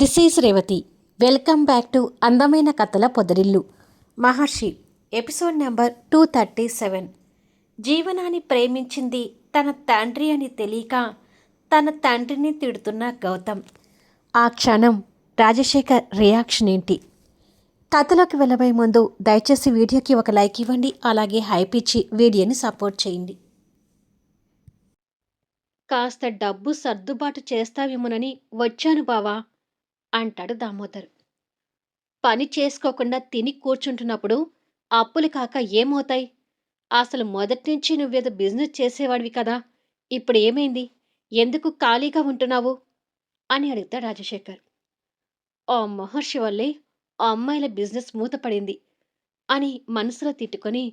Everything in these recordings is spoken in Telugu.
This is Revathi welcome back to అందమైన కథల పొదరిల్లు Maharshi episode number two thirty seven జీవనాన్ని ప్రేమించింది తన తండ్రి అని తెలియక తన తండ్రిని తిడుతున్న గౌతమ్. ఆ క్షణం రాజశేఖర్ రియాక్షన్ ఏంటి? కథలోకి వెళ్ళబోయే ముందు దయచేసి వీడియోకి ఒక లైక్ ఇవ్వండి అలాగే హైప్ ఇచ్చి వీడియోని సపోర్ట్ చేయండి. కాస్త డబ్బు సర్దుబాటు చేస్తావేమోనని వచ్చాను బావా. అంటాడు దామోదర్. పని చేసుకోకుండా తిని కూర్చుంటున్నప్పుడు అప్పులు కాక ఏమవుతాయి? అసలు మొదటి నుంచి నువ్వేదో బిజినెస్ చేసేవాడివి కదా ఇప్పుడు ఏమైంది? ఎందుకు ఖాళీగా ఉంటున్నావు? అని అడుగుతాడు రాజశేఖర్. ఆ మహర్షి వల్లే ఆ అమ్మాయిల బిజినెస్ మూతపడింది అని మనసులో తిట్టుకొని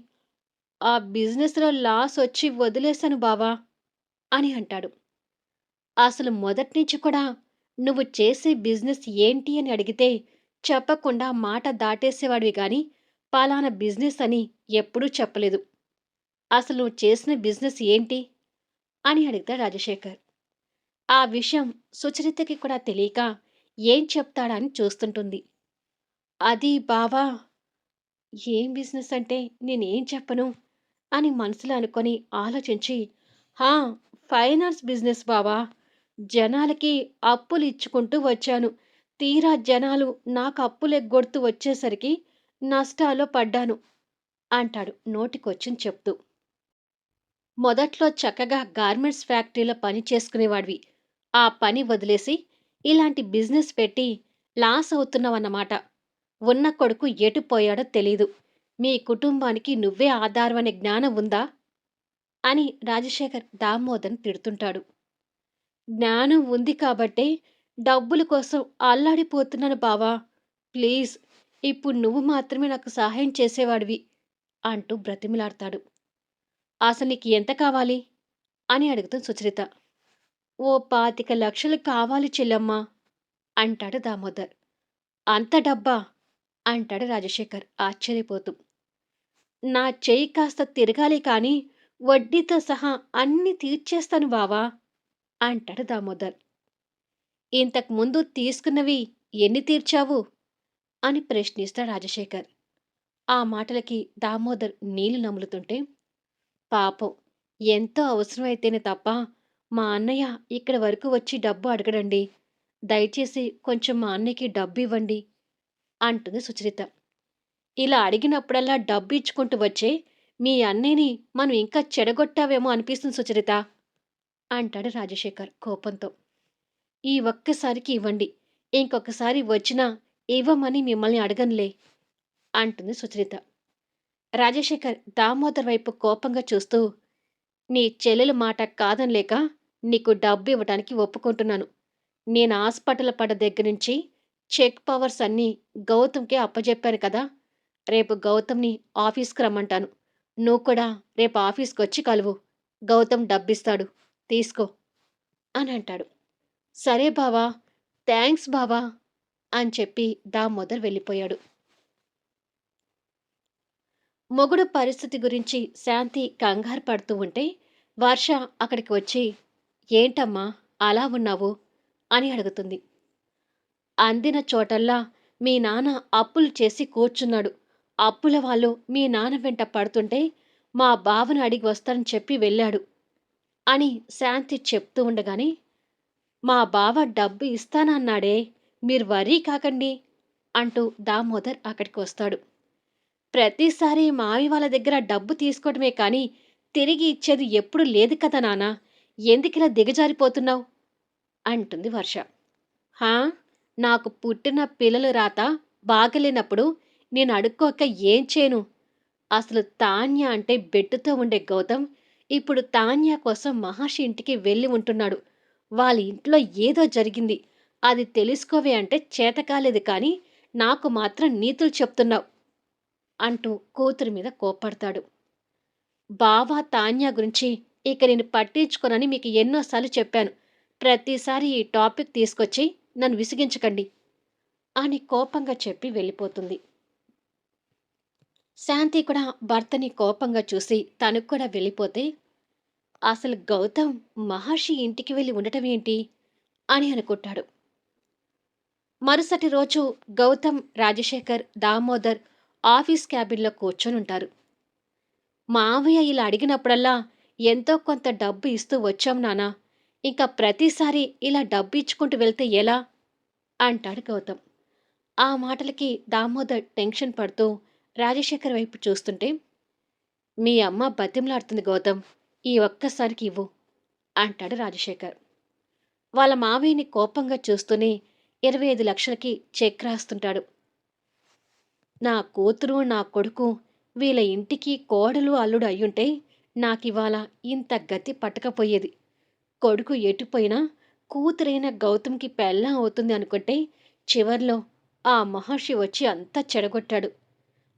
ఆ బిజినెస్లో లాస్ వచ్చి వదిలేశాను బావా అని అంటాడు. అసలు మొదటి నుంచి కూడా నువ్వు చేసే బిజినెస్ ఏంటి అని అడిగితే చెప్పకుండా మాట దాటేసేవాడివి కానీ పలానా బిజినెస్ అని ఎప్పుడూ చెప్పలేదు. అసలు నువ్వు చేసిన బిజినెస్ ఏంటి? అని అడిగితే రాజశేఖర్ ఆ విషయం సుచరితకి కూడా తెలియక ఏం చెప్తాడా అని చూస్తుంటుంది. అది బావా ఏం బిజినెస్ అంటే నేనేం చెప్పను? అని మనసులో అనుకొని ఆలోచించి హా ఫైనాన్స్ బిజినెస్ బావా జనాలకి అప్పులు ఇచ్చుకుంటూ వచ్చాను. తీరా జనాలు నాకు అప్పులు ఎగ్గొడుతూ వచ్చేసరికి నష్టాల్లో పడ్డాను అంటాడు నోటికొచ్చింది చెప్తూ. మొదట్లో చక్కగా గార్మెంట్స్ ఫ్యాక్టరీలో పని చేసుకునేవాడివి. ఆ పని వదిలేసి ఇలాంటి బిజినెస్ పెట్టి లాస్ అవుతున్నావన్నమాట. ఉన్న కొడుకు ఎటు పోయాడో తెలీదు. మీ కుటుంబానికి నువ్వే ఆధారం అనే జ్ఞానం ఉందా? అని రాజశేఖర్ దామోదర్ని తిడుతుంటాడు. జ్ఞానం ఉంది కాబట్టే డబ్బుల కోసం అల్లాడిపోతున్నాను బావా. ప్లీజ్ ఇప్పుడు నువ్వు మాత్రమే నాకు సహాయం చేసేవాడివి అంటూ బ్రతిమిలాడతాడు. అసలు నీకు ఎంత కావాలి? అని అడుగుతుంది సుచరిత. ఓ పాతిక లక్షలు కావాలి చెల్లమ్మా అంటాడు దామోదర్. అంత డబ్బా? అంటాడు రాజశేఖర్ ఆశ్చర్యపోతూ. నా చెయ్యి కాస్త తిరగాలి కానీ వడ్డీతో సహా అన్ని తీర్చేస్తాను బావా. అంటాడు దామోదర్. ఇంతకుముందు తీసుకున్నవి ఎన్ని తీర్చావు? అని ప్రశ్నిస్తాడు రాజశేఖర్. ఆ మాటలకి దామోదర్ నీళ్ళు నములుతుంటే పాపం ఎంతో అవసరమైతేనే తప్ప మా అన్నయ్య ఇక్కడ వరకు వచ్చి డబ్బు అడగడండి. దయచేసి కొంచెం మా అన్నయ్యకి డబ్బు ఇవ్వండి అంటుంది సుచరిత. ఇలా అడిగినప్పుడల్లా డబ్బు ఇచ్చుకుంటూ వచ్చే మీ అన్నయ్యని మనం ఇంకా చెడగొట్టావేమో అనిపిస్తుంది సుచరిత. అంటాడు రాజశేఖర్ కోపంతో. ఈ ఒక్కసారికి ఇవ్వండి. ఇంకొకసారి వచ్చినా ఇవ్వమని మిమ్మల్ని అడగనులే అంటుంది సుచరిత. రాజశేఖర్ దామోదర్ వైపు కోపంగా చూస్తూ నీ చెల్లెలు మాట కాదనిలేక నీకు డబ్బు ఇవ్వడానికి ఒప్పుకుంటున్నాను. నేను హాస్పిటల్ పడ్డ దగ్గర నుంచి చెక్ పవర్స్ అన్నీ గౌతమ్కే అప్పజెప్పాను కదా రేపు గౌతమ్ని ఆఫీస్కి రమ్మంటాను. నువ్వు కూడా రేపు ఆఫీస్కి వచ్చి కలువు. గౌతమ్ డబ్బిస్తాడు. తీసుకో అని అంటాడు. సరే బావా థ్యాంక్స్ బావా అని చెప్పి దామోదర్ వెళ్ళిపోయాడు. మొగుడు పరిస్థితి గురించి శాంతి కంగారు పడుతూ ఉంటే వర్ష అక్కడికి వచ్చి ఏంటమ్మా అలా ఉన్నావు? అని అడుగుతుంది. అందిన చోటల్లా మీ నాన్న అప్పులు చేసి కూర్చున్నాడు. అప్పుల వాళ్ళు మీ నాన్న వెంట పడుతుంటే మా బావను అడిగి వస్తానని చెప్పి వెళ్ళాడు. అని శాంతి చెప్తూ ఉండగానే మా బావ డబ్బు ఇస్తానన్నాడే మీరు వరీ కాకండి అంటూ దామోదర్ అక్కడికి వస్తాడు. ప్రతిసారి మావి వాళ్ళ దగ్గర డబ్బు తీసుకోవడమే కానీ తిరిగి ఇచ్చేది ఎప్పుడు లేదు కదా నానా ఎందుకిలా దిగజారిపోతున్నావు? అంటుంది వర్ష. హా నాకు పుట్టిన పిల్లలు రాత బాగలేనప్పుడు నేను అడుక్కోక ఏం చేయను? అసలు తాన్య అంటే బెట్టుతో ఉండే గౌతమ్ ఇప్పుడు తాన్య కోసం మహర్షి ఇంటికి వెళ్ళి ఉంటున్నాడు. వాళ్ళ ఇంట్లో ఏదో జరిగింది. అది తెలుసుకోవే అంటే చేతకాలేదు కానీ నాకు మాత్రం నీతులు చెప్తున్నావు అంటూ కూతురి మీద కోప్పడతాడు. బావా తాన్య గురించి ఇక నేను పట్టించుకోనని మీకు ఎన్నోసార్లు చెప్పాను. ప్రతిసారి ఈ టాపిక్ తీసుకొచ్చి నన్ను విసిగించకండి అని కోపంగా చెప్పి వెళ్ళిపోతుంది. శాంతి కూడా భర్తని కోపంగా చూసి తనకు కూడా వెళ్ళిపోతే అసలు గౌతమ్ మహర్షి ఇంటికి వెళ్ళి ఉండటం ఏంటి? అని అనుకుంటాడు. మరుసటి రోజు గౌతమ్ రాజశేఖర్ దామోదర్ ఆఫీస్ క్యాబిన్లో కూర్చొని ఉంటారు. మావయ్య ఇలా అడిగినప్పుడల్లా ఎంతో కొంత డబ్బు ఇస్తూ వచ్చాం నానా ఇంకా ప్రతిసారి ఇలా డబ్బు ఇచ్చుకుంటూ వెళ్తే ఎలా? అంటాడు గౌతమ్. ఆ మాటలకి దామోదర్ టెన్షన్ పడుతూ రాజశేఖర్ వైపు చూస్తుంటే మీ అమ్మ బతిమలాడుతుంది గౌతమ్ ఈ ఒక్కసారికి ఇవ్వు అంటాడు రాజశేఖర్. వాళ్ళ మావయ్యని కోపంగా చూస్తూనే ఇరవై ఐదు లక్షలకి చెక్ రాస్తుంటాడు. నా కూతురు నా కొడుకు వీళ్ళ ఇంటికి కోడలు అల్లుడు అయ్యుంటే నాకివాళ ఇంత గతి పట్టకపోయేది. కొడుకు ఎటుపోయినా కూతురైన గౌతమ్కి పెళ్ళం అవుతుంది అనుకుంటే చివర్లో ఆ మహర్షి వచ్చి అంతా చెడగొట్టాడు.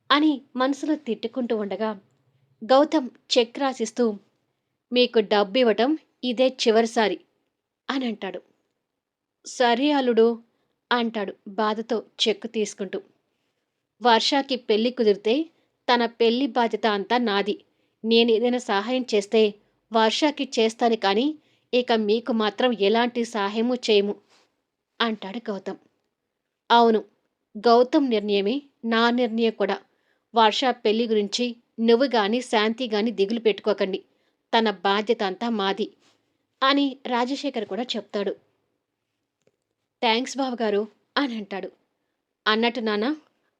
అని మనసులో తిట్టుకుంటూ ఉండగా గౌతమ్ చెక్ రాసిస్తూ మీకు డబ్బు ఇవ్వటం ఇదే చివరిసారి అని అంటాడు. సరే అల్లుడు అంటాడు బాధతో చెక్కు తీసుకుంటూ. వర్షాకి పెళ్ళి కుదిరితే తన పెళ్ళి బాధ్యత అంతా నాది. నేను ఏదైనా సహాయం చేస్తే వర్షాకి చేస్తాను కానీ ఇక మీకు మాత్రం ఎలాంటి సహాయము చేయము అంటాడు గౌతమ్. అవును గౌతమ్ నిర్ణయమే నా నిర్ణయం కూడా. వర్ష పెళ్ళి గురించి నువ్వు గాని శాంతి గాని దిగులు పెట్టుకోకండి. తన బాధ్యత అంతా మాది అని రాజశేఖర్ కూడా చెప్తాడు. థ్యాంక్స్ బావగారు అని అంటాడు. అన్నట్టు నాన్న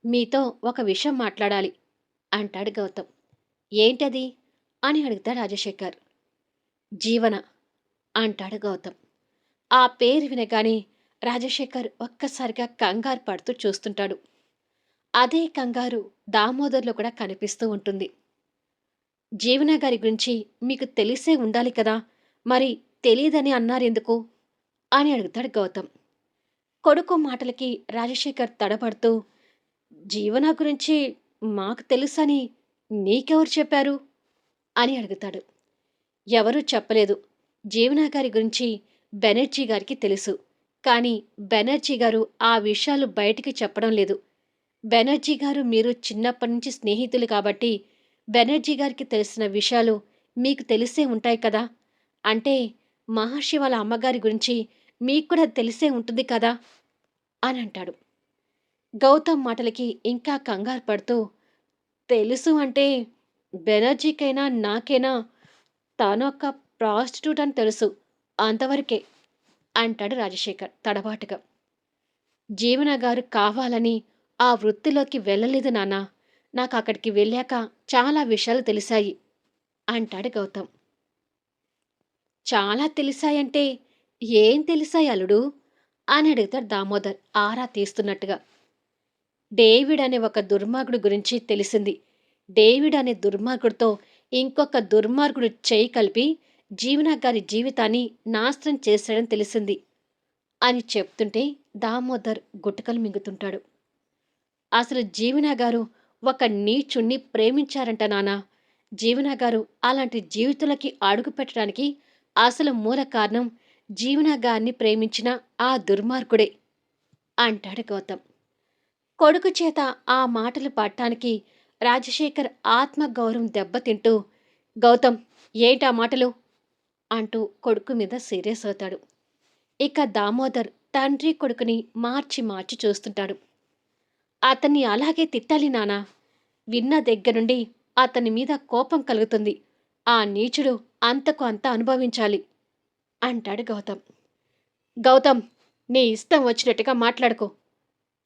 మీతో ఒక విషయం మాట్లాడాలి అంటాడు గౌతమ్. ఏంటది? అని అడుగుతాడు రాజశేఖర్. జీవన అంటాడు గౌతమ్. ఆ పేరు వినగానే రాజశేఖర్ ఒక్కసారిగా కంగారు పడుతూ చూస్తుంటాడు. అదే కంగారు దామోదర్లో కూడా కనిపిస్తూ ఉంటుంది. జీవన గారి గురించి మీకు తెలిసే ఉండాలి కదా? మరి తెలియదని అన్నారెందుకు? అని అడుగుతాడు గౌతమ్. కొడుకు మాటలకి రాజశేఖర్ తడబడుతూ జీవన గురించి మాకు తెలుసని నీకెవరు చెప్పారు? అని అడుగుతాడు. ఎవరూ చెప్పలేదు. జీవన గారి గురించి బెనర్జీ గారికి తెలుసు. కానీ బెనర్జీ గారు ఆ విషయాలు బయటికి చెప్పడం లేదు. బెనర్జీ గారు మీరు చిన్నప్పటి నుంచి స్నేహితులు కాబట్టి బెనర్జీ గారికి తెలిసిన విషయాలు మీకు తెలిసే ఉంటాయి కదా? అంటే మహర్షి వాళ్ళ అమ్మగారి గురించి మీకు కూడా తెలిసే ఉంటుంది కదా? అని అంటాడు. గౌతమ్ మాటలకి ఇంకా కంగారు పడుతూ తెలుసు అంటే బెనర్జీకైనా నాకైనా తానొక్క ప్రాస్టిట్యూట్ అని తెలుసు అంతవరకే అంటాడు రాజశేఖర్ తడబాటుగా. జీవన గారు కావాలని ఆ వృత్తిలోకి వెళ్ళలేదు నానా నాకు అక్కడికి వెళ్ళాక చాలా విషయాలు తెలిసాయి అంటాడు గౌతమ్. చాలా తెలిసాయంటే ఏం తెలిసాయి అల్లుడు? అని అడుగుతాడు దామోదర్ ఆరా తీస్తున్నట్టుగా. డేవిడ్ అనే ఒక దుర్మార్గుడు గురించి తెలిసింది. డేవిడ్ అనే దుర్మార్గుడితో ఇంకొక దుర్మార్గుడు చేయి కలిపి జీవన గారి జీవితాన్ని నాశనం చేశాడని తెలిసింది అని చెప్తుంటే దామోదర్ గుట్టకలు మింగుతుంటాడు. అసలు జీవన గారు ఒక నీచుణ్ణి ప్రేమించారంట నానా. జీవన గారు అలాంటి జీవితాలకి అడుగు పెట్టడానికి అసలు మూల కారణం జీవన గారిని ప్రేమించిన ఆ దుర్మార్గుడే అంటాడు గౌతమ్. కొడుకు చేత ఆ మాటలు పట్టడానికి రాజశేఖర్ ఆత్మగౌరవం దెబ్బతింటూ గౌతమ్ ఏంటా మాటలు? అంటూ కొడుకు మీద సీరియస్ అవుతాడు. ఇక దామోదర్ తండ్రి కొడుకుని మార్చి మార్చి చూస్తుంటాడు. అతన్ని అలాగే తిట్టాలి నానా. విన్న దగ్గరుండి అతని మీద కోపం కలుగుతుంది. ఆ నీచుడు అంతకు అంత అనుభవించాలి అంటాడు గౌతమ్. గౌతమ్ నీ ఇష్టం వచ్చినట్టుగా మాట్లాడుకో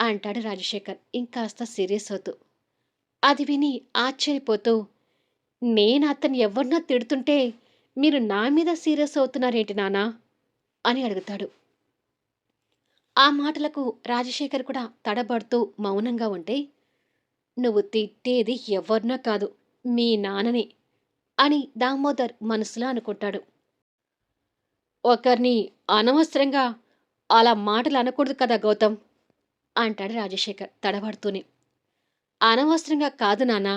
అంటాడు రాజశేఖర్. ఇంకాస్త సీరియస్ అవుతూ. అది విని ఆశ్చర్యపోతూ నేను అతను ఎవరినో తిడుతుంటే మీరు నా మీద సీరియస్ అవుతున్నారేంటి నానా? అని అడుగుతాడు. ఆ మాటలకు రాజశేఖర్ కూడా తడబడుతూ మౌనంగా ఉంటే నువ్వు తిట్టేది ఎవరినో కాదు మీ నాన్నని అని దామోదర్ మనసులో అనుకుంటాడు. ఒకరిని అనవసరంగా అలా మాటలు అనకూడదు కదా గౌతమ్ అంటాడు రాజశేఖర్ తడబడుతూనే. అనవసరంగా కాదు నాన్న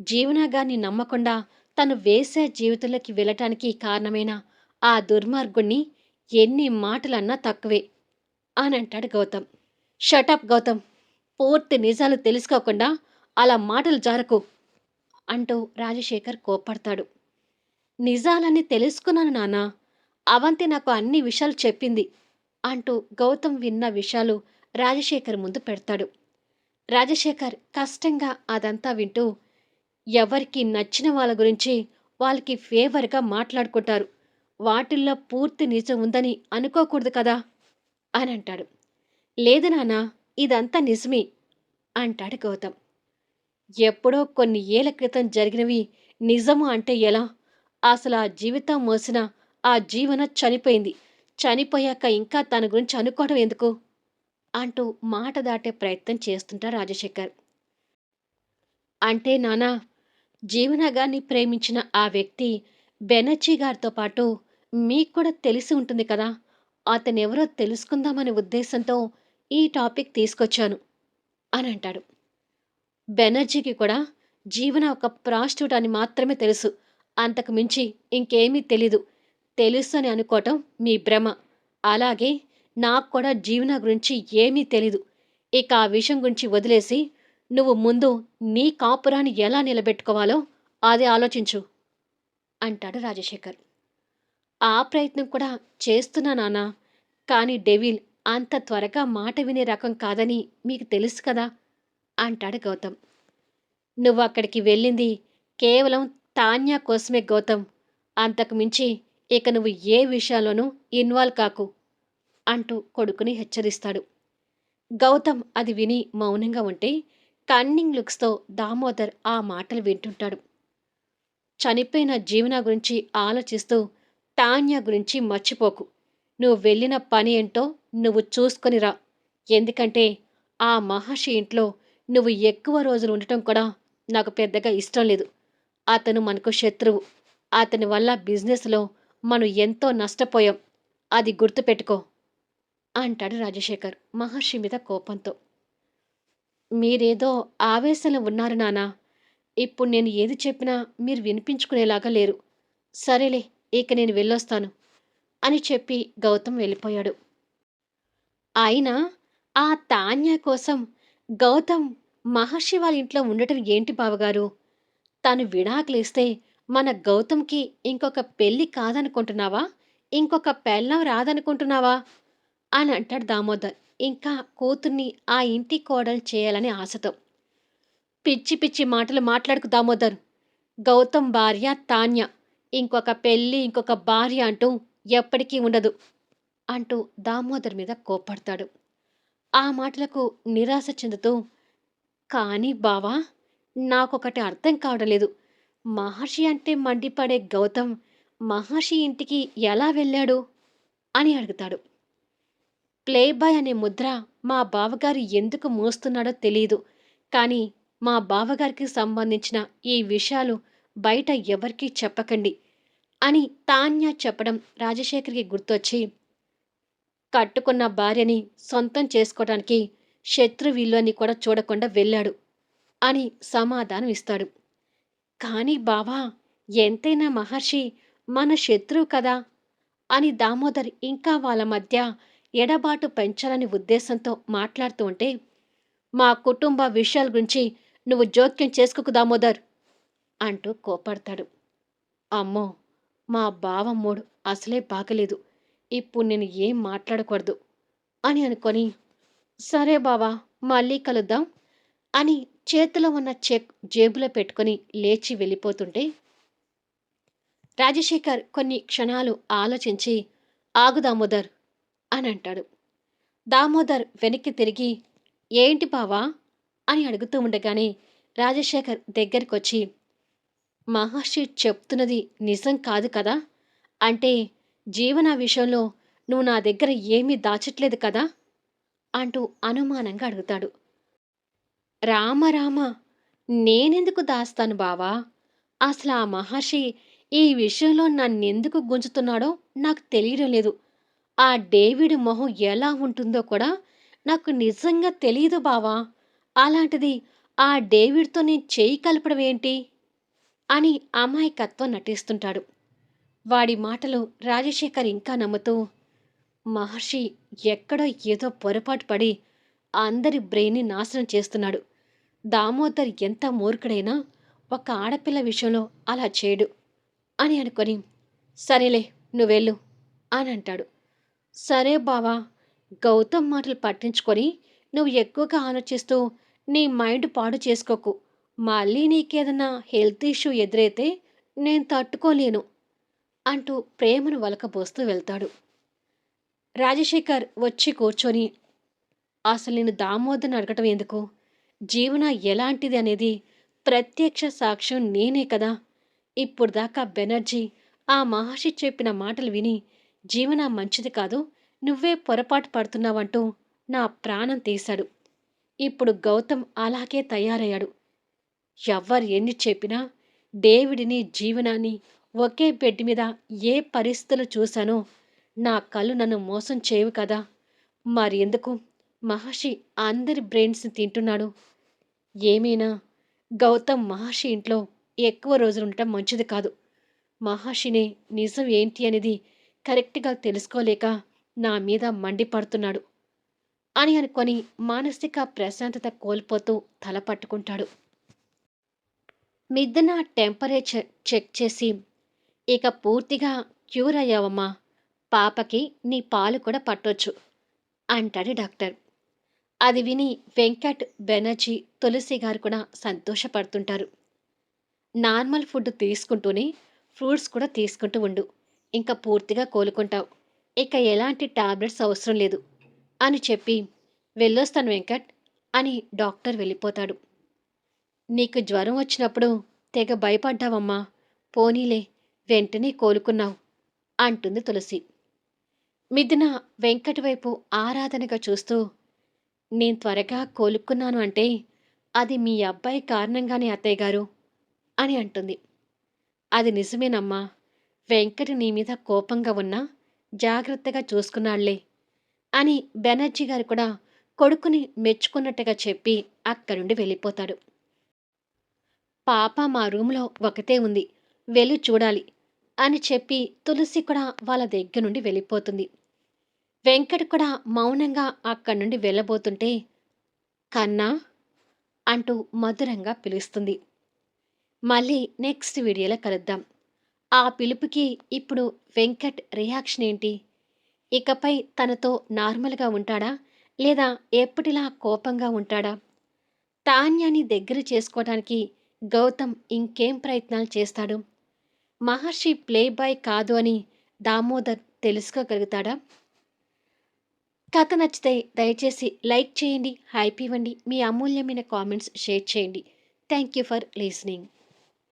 జీవనాగాన్ని నమ్మకుండా తను వేసే జీవితంలోకి వెళ్ళటానికి కారణమైన ఆ దుర్మార్గుణ్ణి ఎన్ని మాటలన్నా తక్కువే. అని అంటాడు గౌతమ్. షటప్ గౌతమ్. పూర్తి నిజాలు తెలుసుకోకుండా అలా మాటలు జారకు అంటూ రాజశేఖర్ కోప్పడతాడు. నిజాలన్నీ తెలుసుకున్నాను నాన్న. అవంతి నాకు అన్ని విషయాలు చెప్పింది అంటూ గౌతమ్ విన్న విషయాలు రాజశేఖర్ ముందు పెడతాడు. రాజశేఖర్ కష్టంగా అదంతా వింటూ ఎవరికి నచ్చిన వాళ్ళ గురించి వాళ్ళకి ఫేవర్గా మాట్లాడుకుంటారు. వాటిల్లో పూర్తి నిజం ఉందని అనుకోకూడదు కదా? అని అంటాడు లేదు నాన్న ఇదంతా నిజమే అంటాడు గౌతమ్. ఎప్పుడో కొన్ని ఏళ్ళ క్రితం జరిగినవి నిజము అంటే ఎలా? అసలు ఆ జీవితం మోసిన ఆ జీవన చనిపోయింది. చనిపోయాక ఇంకా తన గురించి అనుకోవడం ఎందుకు? అంటూ మాట దాటే ప్రయత్నం చేస్తుంటారు రాజశేఖర్. అంటే నానా జీవనగాన్ని ప్రేమించిన ఆ వ్యక్తి బెనర్జీ గారితో పాటు మీకు కూడా తెలిసి ఉంటుంది కదా? అతనెవరో తెలుసుకుందామనే ఉద్దేశంతో ఈ టాపిక్ తీసుకొచ్చాను అని అంటాడు. బెనర్జీకి కూడా జీవన ఒక ప్రాస్టిట్యూట్ అని మాత్రమే తెలుసు. అంతకు మించి ఇంకేమీ తెలీదు. తెలుసు అని అనుకోవటం మీ భ్రమ. అలాగే నాకు కూడా జీవన గురించి ఏమీ తెలీదు. ఇక ఆ విషయం గురించి వదిలేసి నువ్వు ముందు నీ కాపురాన్ని ఎలా నిలబెట్టుకోవాలో అది ఆలోచించు అంటాడు రాజశేఖర్. ఆ ప్రయత్నం కూడా చేస్తున్నా నానా కానీ డెవిల్ అంత త్వరగా మాట వినే రకం కాదని మీకు తెలుసు కదా? అంటాడు గౌతమ్. నువ్వు అక్కడికి వెళ్ళింది కేవలం తాన్యా కోసమే గౌతమ్. అంతకు మించి ఇక నువ్వు ఏ విషయాల్లోనూ ఇన్వాల్వ్ కాకు అంటూ కొడుకుని హెచ్చరిస్తాడు. గౌతమ్ అది విని మౌనంగా ఉంటే కన్నింగ్ లుక్స్తో దామోదర్ ఆ మాటలు వింటుంటాడు. చనిపోయిన జీవన గురించి ఆలోచిస్తూ తాన్యా గురించి మర్చిపోకు. నువ్వు వెళ్ళిన పని ఏంటో నువ్వు చూసుకొని రా. ఎందుకంటే ఆ మహర్షి ఇంట్లో నువ్వు ఎక్కువ రోజులు ఉండటం కూడా నాకు పెద్దగా ఇష్టం లేదు. అతను మనకు శత్రువు. అతని వల్ల బిజినెస్లో మనం ఎంతో నష్టపోయాం. అది గుర్తుపెట్టుకో. అంటాడు రాజశేఖర్ మహర్షి మీద కోపంతో. మీరేదో ఆవేశంలో ఉన్నారు నానా ఇప్పుడు నేను ఏది చెప్పినా మీరు వినిపించుకునేలాగా లేరు. సరేలే ఇక నేను వెళ్ళొస్తాను అని చెప్పి గౌతమ్ వెళ్ళిపోయాడు. ఆయన ఆ తాన్య కోసం గౌతమ్ మహర్షి వాళ్ళ ఇంట్లో ఉండటం ఏంటి బావగారు? తను విడాకులిస్తే మన గౌతమ్కి ఇంకొక పెళ్ళి కాదనుకుంటున్నావా? ఇంకొక పెళ్ళం రాదనుకుంటున్నావా? అని అంటాడు దామోదర్. ఇంకా కూతుర్ని ఆ ఇంటి కోడలు చేయాలని ఆశతో. పిచ్చి పిచ్చి మాటలు మాట్లాడుకు దామోదర్. గౌతమ్ భార్య తాన్య. ఇంకొక పెళ్ళి ఇంకొక భార్య అంటూ ఎప్పటికీ ఉండదు అంటూ దామోదర్ మీద కోప్పడతాడు. ఆ మాటలకు నిరాశ చెందుతూ కానీ బావా నాకొకటి అర్థం కావడం లేదు మహర్షి అంటే మండిపడే గౌతమ్ మహర్షి ఇంటికి ఎలా వెళ్ళాడు? అని అడుగుతాడు. ప్లేబాయ్ అనే ముద్ర మా బావగారు ఎందుకు మోస్తున్నాడో తెలియదు కానీ మా బావగారికి సంబంధించిన ఈ విషయాలు బయట ఎవరికీ చెప్పకండి అని తాన్య చెప్పడం రాజశేఖర్కి గుర్తొచ్చి కట్టుకున్న భార్యని సొంతం చేసుకోవడానికి శత్రువిల్లు అని కూడా చూడకుండా వెళ్ళాడు అని సమాధానం ఇస్తాడు. కానీ బావా ఎంతైనా మహర్షి మన శత్రువు కదా అని దామోదర్ ఇంకా వాళ్ళ మధ్య ఎడబాటు పెంచాలని ఉద్దేశంతో మాట్లాడుతూ ఉంటే మా కుటుంబ విషయాల గురించి నువ్వు జోక్యం చేసుకోకు దామోదర్. అంటూ కోపడతాడు అమ్మో! మా బావమ్మోడు అసలే బాగలేదు. ఇప్పుడు నేను ఏం మాట్లాడకూడదు అని అనుకొని సరే బావా మళ్ళీ కలుద్దాం అని చేతిలో ఉన్న చెక్ జేబులో పెట్టుకొని లేచి వెళ్ళిపోతుంటే రాజశేఖర్ కొన్ని క్షణాలు ఆలోచించి ఆగు దామోదర్ అని అంటాడు. దామోదర్ వెనక్కి తిరిగి ఏంటి బావా? అని అడుగుతూ ఉండగానే రాజశేఖర్ దగ్గరికొచ్చి మహర్షి చెప్తున్నది నిజం కాదు కదా? అంటే జీవన విషయంలో నువ్వు నా దగ్గర ఏమీ దాచట్లేదు కదా? అంటూ అనుమానంగా అడుగుతాడు. రామ రామ నేనెందుకు దాస్తాను బావా? అసలు ఆ మహర్షి ఈ విషయంలో నన్నెందుకు గుంజుతున్నాడో నాకు తెలియడం లేదు. ఆ డేవిడ్ మొహం ఎలా ఉంటుందో కూడా నాకు నిజంగా తెలియదు బావా. అలాంటిది ఆ డేవిడ్తో నేను చేయి కలపడం ఏంటి అని అమాయకత్వం నటిస్తుంటాడు. వాడి మాటలు రాజశేఖర్ ఇంకా నమ్ముతూ మహర్షి ఎక్కడో ఏదో పొరపాటు పడి అందరి బ్రెయిన్ని నాశనం చేస్తున్నాడు. దామోదర్ ఎంత మూర్ఖుడైనా ఒక ఆడపిల్ల విషయంలో అలా చేయడు అని అనుకొని సరేలే నువ్వెళ్ళు అని అంటాడు. సరే బావా గౌతమ్ మాటలు పట్టించుకొని నువ్వు ఎక్కువగా ఆలోచిస్తూ నీ మైండ్ పాడు చేసుకోకు. మళ్ళీ నీకేదన్నా హెల్త్ ఇష్యూ ఎదురైతే నేను తట్టుకోలేను అంటూ ప్రేమను వలకబోస్తూ వెళ్తాడు. రాజశేఖర్ వచ్చి కూర్చొని అసలు నేను దామోదర్ని అడగటం ఎందుకు? జీవన ఎలాంటిది అనేది ప్రత్యక్ష సాక్ష్యం నేనే కదా. ఇప్పుడు దాకా బెనర్జీ ఆ మహర్షి చెప్పిన మాటలు విని జీవన మంచిది కాదు నువ్వే పొరపాటు పడుతున్నావంటూ నా ప్రాణం తీశాడు. ఇప్పుడు గౌతమ్ అలాగే తయారయ్యాడు. ఎవ్వరు ఎన్ని చెప్పినా డేవిడిని జీవనాన్ని ఒకే బెడ్ మీద ఏ పరిస్థితులు చూశానో నా కళ్ళు నన్ను మోసం చేయవు కదా. మరి ఎందుకు? మహర్షి అందరి బ్రెయిన్స్ని తింటున్నాడు. ఏమైనా? గౌతమ్ మహర్షి ఇంట్లో ఎక్కువ రోజులు ఉండటం మంచిది కాదు. మహర్షిని నిజం ఏంటి అనేది కరెక్ట్గా తెలుసుకోలేక నా మీద మండిపడుతున్నాడు అని అనుకొని మానసిక ప్రశాంతత కోల్పోతూ తల పట్టుకుంటాడు. మిద్దన టెంపరేచర్ చెక్ చేసి ఇక పూర్తిగా క్యూర్ అయ్యావమ్మా. పాపకి నీ పాలు కూడా పట్టొచ్చు అంటాడు డాక్టర్. అది విని వెంకట్ బెనర్జీ తులసి గారు కూడా సంతోషపడుతుంటారు. నార్మల్ ఫుడ్ తీసుకుంటూనే ఫ్రూట్స్ కూడా తీసుకుంటూ ఉండు. ఇంకా పూర్తిగా కోలుకుంటావు. ఇక ఎలాంటి టాబ్లెట్స్ అవసరం లేదు. అని చెప్పి వెళ్ళొస్తాను వెంకట్ అని డాక్టర్ వెళ్ళిపోతాడు. నీకు జ్వరం వచ్చినప్పుడు తెగ భయపడ్డావమ్మా. పోనీలే వెంటనే కోలుకున్నావు అంటుంది తులసి. మిథున వెంకట్ వైపు ఆరాధనగా చూస్తూ నేను త్వరగా కోలుకున్నాను అంటే అది మీ అబ్బాయి కారణంగానే అత్తయ్య గారు అని అంటుంది. అది నిజమేనమ్మా. వెంకటి నీ మీద కోపంగా ఉన్నా జాగ్రత్తగా చూసుకున్నాళ్ళే అని బెనర్జీ గారు కూడా కొడుకుని మెచ్చుకున్నట్టుగా చెప్పి అక్కడి నుండి వెళ్ళిపోతాడు. పాప మా రూమ్లో ఒకతే ఉంది. వెళ్ళి చూడాలి అని చెప్పి తులసి కూడా వాళ్ళ దగ్గర నుండి వెళ్ళిపోతుంది. వెంకట్ కూడా మౌనంగా అక్కడి నుండి వెళ్ళబోతుంటే కన్నా అంటూ మధురంగా పిలుస్తుంది. మళ్ళీ నెక్స్ట్ వీడియోలో కలుద్దాం. ఆ పిలుపుకి ఇప్పుడు వెంకట్ రియాక్షన్ ఏంటి? ఇకపై తనతో నార్మల్గా ఉంటాడా? లేదా ఎప్పటిలా కోపంగా ఉంటాడా? తాన్యాన్ని దగ్గర చేసుకోవడానికి గౌతమ్ ఇంకేం ప్రయత్నాలు చేస్తాడు? మహర్షి ప్లే బాయ్ కాదు అని దామోదర్ తెలుసుకోగలుగుతాడా? కథ నచ్చితే దయచేసి లైక్ చేయండి హైప్ ఇవ్వండి మీ అమూల్యమైన కామెంట్స్ షేర్ చేయండి. Thank you for listening.